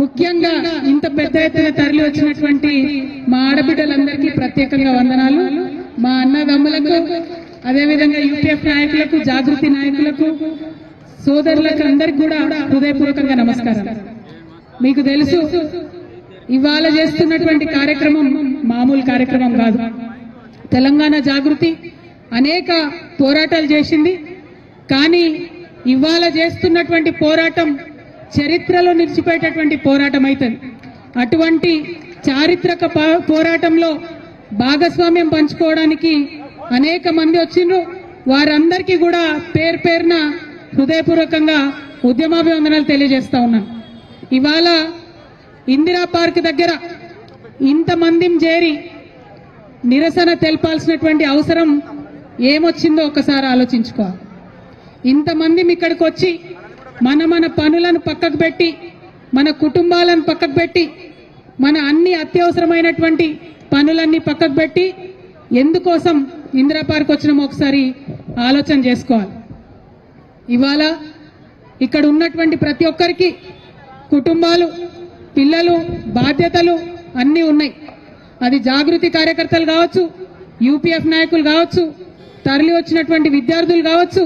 ముఖ్యంగా ఇంత పెద్ద ఎత్తున తరలి వచ్చినటువంటి మా ఆడబిడ్డలందరికీ ప్రత్యేకంగా వందనాలు. మా అన్నదమ్ములకు అదేవిధంగా యూపీఎఫ్ నాయకులకు జాగృతి నాయకులకు సోదరులకు అందరికి కూడా హృదయపూర్వకంగా నమస్కారం. మీకు తెలుసు ఇవాళ చేస్తున్నటువంటి కార్యక్రమం మామూలు కార్యక్రమం కాదు. తెలంగాణ జాగృతి అనేక పోరాటాలు చేసింది. కానీ ఇవాళ చేస్తున్నటువంటి పోరాటం చరిత్రలో నిలిచిపోయేటటువంటి పోరాటం అవుతుంది అటువంటి చారిత్రక పా- పోరాటంలో భాగస్వామ్యం పంచుకోవడానికి అనేక మంది వచ్చిండ్రు. వారందరికీ కూడా పేరు పేరున హృదయపూర్వకంగా ఉద్యమాభివందనాలు తెలియజేస్తా ఉన్నాను. ఇవాళ ఇందిరా పార్క్ దగ్గర ఇంతమందిం చేరి నిరసన తెలపాల్సినటువంటి అవసరం ఏమొచ్చిందో ఒకసారి ఆలోచించుకోవాలి. ఇంతమంది ఇక్కడికి వచ్చి మన మన పనులను పక్కకు పెట్టి మన కుటుంబాలను పక్కకు పెట్టి మన అన్ని అత్యవసరమైనటువంటి పనులన్నీ పక్కకు పెట్టి ఎందుకోసం ఇందిరా పార్క్ వచ్చినామో ఒకసారి ఆలోచన చేసుకోవాలి. ఇవాళ ఇక్కడ ఉన్నటువంటి ప్రతి ఒక్కరికి కుటుంబాలు పిల్లలు బాధ్యతలు అన్నీ ఉన్నాయి. అది జాగృతి కార్యకర్తలు కావచ్చు యూపీఎఫ్ నాయకులు కావచ్చు తరలి వచ్చినటువంటి విద్యార్థులు కావచ్చు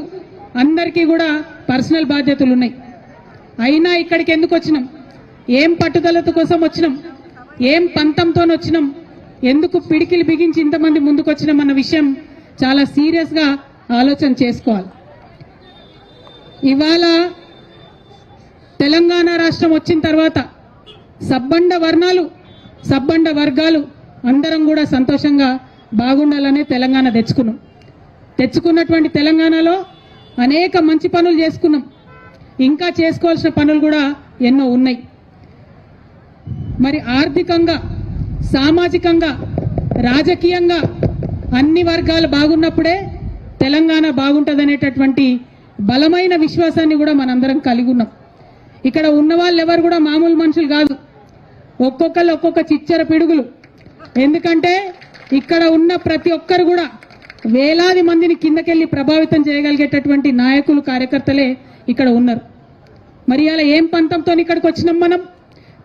అందరికీ కూడా పర్సనల్ బాధ్యతలు ఉన్నాయి. అయినా ఇక్కడికి ఎందుకు వచ్చినాం? ఏం పట్టుదలత కోసం వచ్చినాం? ఏం పంతంతో వచ్చినాం? ఎందుకు పిడికిలు బిగించి ఇంతమంది ముందుకు వచ్చినాం అన్న విషయం చాలా సీరియస్గా ఆలోచన చేసుకోవాలి. ఇవాళ తెలంగాణ రాష్ట్రం వచ్చిన తర్వాత సబ్బండ వర్ణాలు సబ్బండ వర్గాలు అందరం కూడా సంతోషంగా బాగుండాలనే తెలంగాణ తెచ్చుకున్నాం. తెచ్చుకున్నటువంటి తెలంగాణలో అనేక మంచి పనులు చేసుకున్నాం. ఇంకా చేసుకోవాల్సిన పనులు కూడా ఎన్నో ఉన్నాయి. మరి ఆర్థికంగా సామాజికంగా రాజకీయంగా అన్ని వర్గాలు బాగున్నప్పుడే తెలంగాణ బాగుంటుందనేటటువంటి బలమైన విశ్వాసాన్ని కూడా మనందరం కలిగి ఉన్నాం. ఇక్కడ ఉన్న వాళ్ళు ఎవరు కూడా మామూలు మనుషులు కాదు. ఒక్కొక్కరు ఒక్కొక్క చిచ్చర పిడుగులు. ఎందుకంటే ఇక్కడ ఉన్న ప్రతి ఒక్కరు కూడా వేలాది మందిని కిందకెళ్ళి ప్రభావితం చేయగలిగేటటువంటి నాయకులు కార్యకర్తలే ఇక్కడ ఉన్నారు. మరి అలా ఏం పంతంతో ఇక్కడికి వచ్చినాం మనం?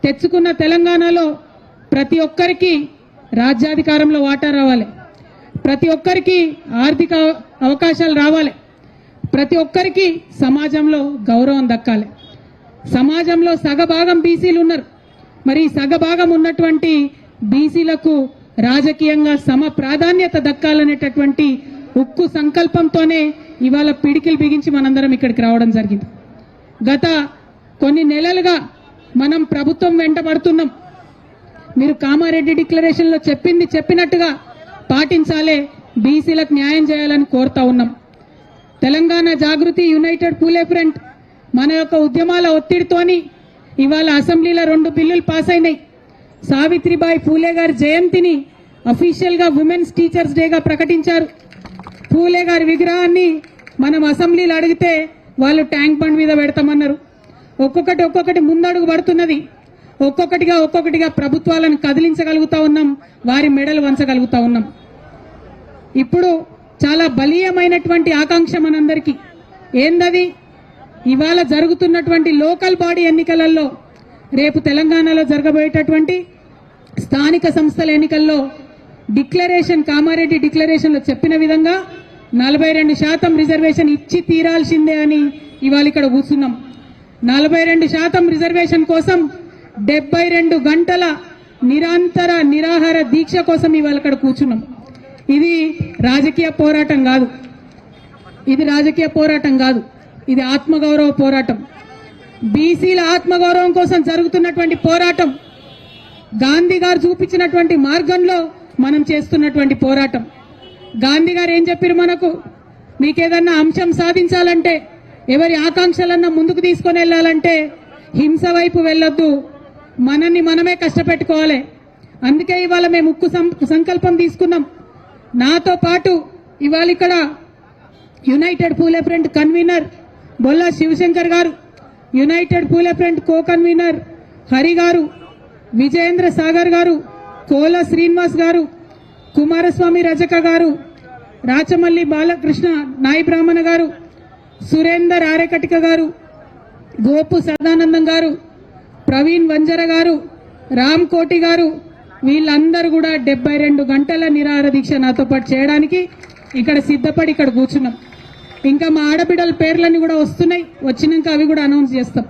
తెచ్చుకున్న తెలంగాణలో ప్రతి ఒక్కరికి రాజ్యాధికారంలో వాటా రావాలి. ప్రతి ఒక్కరికి ఆర్థిక అవకాశాలు రావాలి. ప్రతి ఒక్కరికి సమాజంలో గౌరవం దక్కాలి. సమాజంలో సగభాగం బీసీలు ఉన్నారు. మరి సగభాగం ఉన్నటువంటి బీసీలకు రాజకీయంగా సమ ప్రాధాన్యత దక్కాలనేటటువంటి ఉక్కు సంకల్పంతోనే ఇవాళ పిడికిలు బిగించి మనందరం ఇక్కడికి రావడం జరిగింది. గత కొన్ని నెలలుగా మనం ప్రభుత్వం వెంటబడుతున్నాం. మీరు కామారెడ్డి డిక్లరేషన్లో చెప్పింది చెప్పినట్టుగా పాటించాలే బీసీలకు న్యాయం చేయాలని కోరుతా ఉన్నాం. తెలంగాణ జాగృతి యునైటెడ్ పూలే ఫ్రంట్ మన యొక్క ఉద్యమాల ఒత్తిడితోని ఇవాళ అసెంబ్లీలో రెండు బిల్లులు పాస్ అయినాయి సావిత్రిబాయి పూలే గారి జయంతిని అఫీషియల్గా ఉమెన్స్ టీచర్స్ డేగా ప్రకటించారు. పూలే గారి విగ్రహాన్ని మనం అసెంబ్లీలో అడిగితే వాళ్ళు ట్యాంక్ బండ్ మీద పెడతామన్నారు. ఒక్కొక్కటి ఒక్కొక్కటి ముందడుగు పడుతున్నది. ఒక్కొక్కటిగా ఒక్కొక్కటిగా ప్రభుత్వాలను కదిలించగలుగుతా ఉన్నాం వారి మెడలు వంచగలుగుతా ఉన్నాం. ఇప్పుడు చాలా బలీయమైనటువంటి ఆకాంక్ష మనందరికీ. ఏందది? ఇవాళ జరుగుతున్నటువంటి లోకల్ బాడీ ఎన్నికలలో రేపు తెలంగాణలో జరగబోయేటటువంటి స్థానిక సంస్థల ఎన్నికల్లో డిక్లరేషన్ కామారెడ్డి డిక్లరేషన్లో చెప్పిన విధంగా నలభై రెండు శాతం రిజర్వేషన్ ఇచ్చి తీరాల్సిందే అని ఇవాళ ఇక్కడ కూర్చున్నాం. నలభై రెండు శాతం రిజర్వేషన్ కోసం డెబ్బై రెండు గంటల నిరంతర నిరాహార దీక్ష కోసం ఇవాళ ఇక్కడ కూర్చున్నాం. ఇది రాజకీయ పోరాటం కాదు. ఇది రాజకీయ పోరాటం కాదు. ఇది ఆత్మగౌరవ పోరాటం. బీసీల ఆత్మగౌరవం కోసం జరుగుతున్నటువంటి పోరాటం గాంధీ గారు చూపించినటువంటి మార్గంలో మనం చేస్తున్నటువంటి పోరాటం. గాంధీ గారు ఏం చెప్పారు మనకు? మీకేదన్నా అంశం సాధించాలంటే ఎవరి ఆకాంక్షలన్నా ముందుకు తీసుకొని వెళ్ళాలంటే హింస వైపు వెళ్ళొద్దు. మనల్ని మనమే కష్టపెట్టుకోవాలి. అందుకే ఇవాళ మేము ఉక్కు సం- సంకల్పం తీసుకున్నాం. నాతో పాటు ఇవాళ ఇక్కడ united Phule front convener Bolla Shivashankar garu united Phule front co convener Hari గారు విజయేంద్ర సాగర్ గారు కోల శ్రీనివాస్ గారు కుమారస్వామి రజక గారు రాచమల్లి బాలకృష్ణ నాయి బ్రాహ్మణ గారు సురేందర్ ఆరెకటిక గారు గోపు సదానందం గారు ప్రవీణ్ వంజర గారు రామ్ కోటి గారు వీళ్ళందరూ కూడా డెబ్బై రెండు గంటల నిరాహార దీక్ష నాతో పాటు చేయడానికి ఇక్కడ సిద్ధపడి ఇక్కడ కూర్చున్నాం. ఇంకా మా ఆడబిడ్డల పేర్లన్నీ కూడా వస్తున్నాయి. వచ్చినాక అవి కూడా అనౌన్స్ చేస్తాం.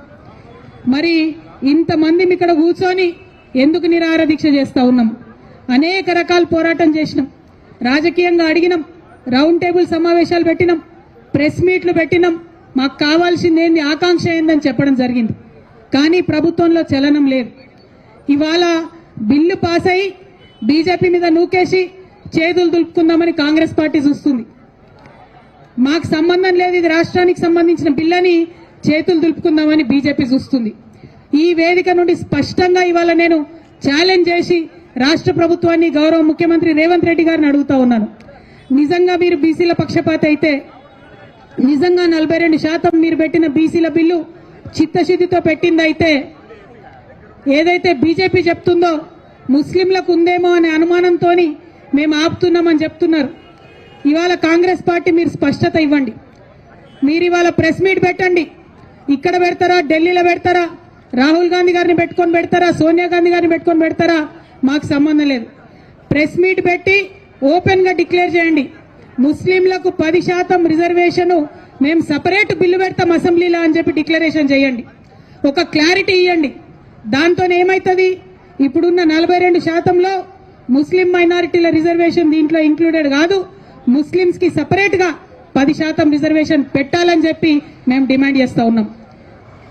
మరి ఇంతమంది ఇక్కడ కూర్చొని ఎందుకు నిరాహార దీక్ష చేస్తా ఉన్నాం? అనేక రకాల పోరాటం చేసినాం. రాజకీయంగా అడిగినాం. రౌండ్ టేబుల్ సమావేశాలు పెట్టినాం. ప్రెస్ మీట్లు పెట్టినాం. మాకు కావాల్సింది ఏంది? ఆకాంక్ష ఏందని చెప్పడం జరిగింది. కానీ ప్రభుత్వంలో చలనం లేదు. ఇవాళ బిల్లు పాస్ అయి బీజేపీ మీద నూకేసి చేతులు దులుపుకుందామని కాంగ్రెస్ పార్టీ చూస్తుంది. మాకు సంబంధం లేదు ఇది రాష్ట్రానికి సంబంధించిన బిల్లని చేతులు దులుపుకుందామని బీజేపీ చూస్తుంది. ఈ వేదిక నుండి స్పష్టంగా ఇవాళ నేను ఛాలెంజ్ చేసి రాష్ట్ర ప్రభుత్వాన్ని గౌరవ ముఖ్యమంత్రి రేవంత్ రెడ్డి గారిని అడుగుతా ఉన్నాను. నిజంగా మీరు బీసీల పక్షపాత అయితే నిజంగా నలభై రెండు శాతం మీరు పెట్టిన బీసీల బిల్లు చిత్తశుద్ధితో పెట్టిందైతే ఏదైతే బీజేపీ చెప్తుందో ముస్లింలకు ఉందేమో అనే అనుమానంతో మేము ఆపుతున్నామని చెప్తున్నారు. ఇవాళ కాంగ్రెస్ పార్టీ మీరు స్పష్టత ఇవ్వండి. మీరు ఇవాళ ప్రెస్ మీట్ పెట్టండి. ఇక్కడ పెడతారా ఢిల్లీలో పెడతారా రాహుల్ గాంధీ గారిని పెట్టుకొని పెడతారా సోనియా గాంధీ గారిని పెట్టుకొని పెడతారా మాకు సంబంధం లేదు. ప్రెస్ మీట్ పెట్టి ఓపెన్గా డిక్లేర్ చేయండి. ముస్లింలకు పది శాతం రిజర్వేషన్ మేము సపరేట్ బిల్లు పెడతాం అసెంబ్లీలో అని చెప్పి డిక్లరేషన్ చేయండి. ఒక క్లారిటీ ఇవ్వండి. దాంతో ఏమవుతుంది ఇప్పుడున్న నలభై రెండు శాతంలో ముస్లిం మైనారిటీల రిజర్వేషన్ దీంట్లో ఇంక్లూడెడ్ కాదు. ముస్లింస్కి సపరేట్గా పది శాతం రిజర్వేషన్ పెట్టాలని చెప్పి మేము డిమాండ్ చేస్తూ ఉన్నాం.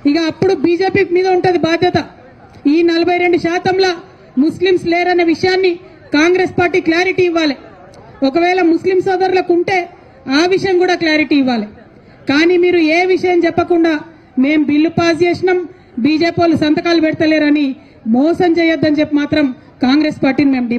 ఇక అప్పుడు బీజేపీ మీద ఉంటుంది బాధ్యత. ఈ నలభై రెండు శాతంలో ముస్లింస్ లేరన్న విషయాన్ని కాంగ్రెస్ పార్టీ క్లారిటీ ఇవ్వాలి. ఒకవేళ ముస్లిం సోదరులకు ఉంటే ఆ విషయం కూడా క్లారిటీ ఇవ్వాలి. కానీ మీరు ఏ విషయం చెప్పకుండా మేము బిల్లు పాస్ చేసినాం బీజేపీ వాళ్ళు సంతకాలు పెడతలేరని మోసం చేయొద్దని చెప్పి మాత్రం కాంగ్రెస్ పార్టీని మేము డిమాండ్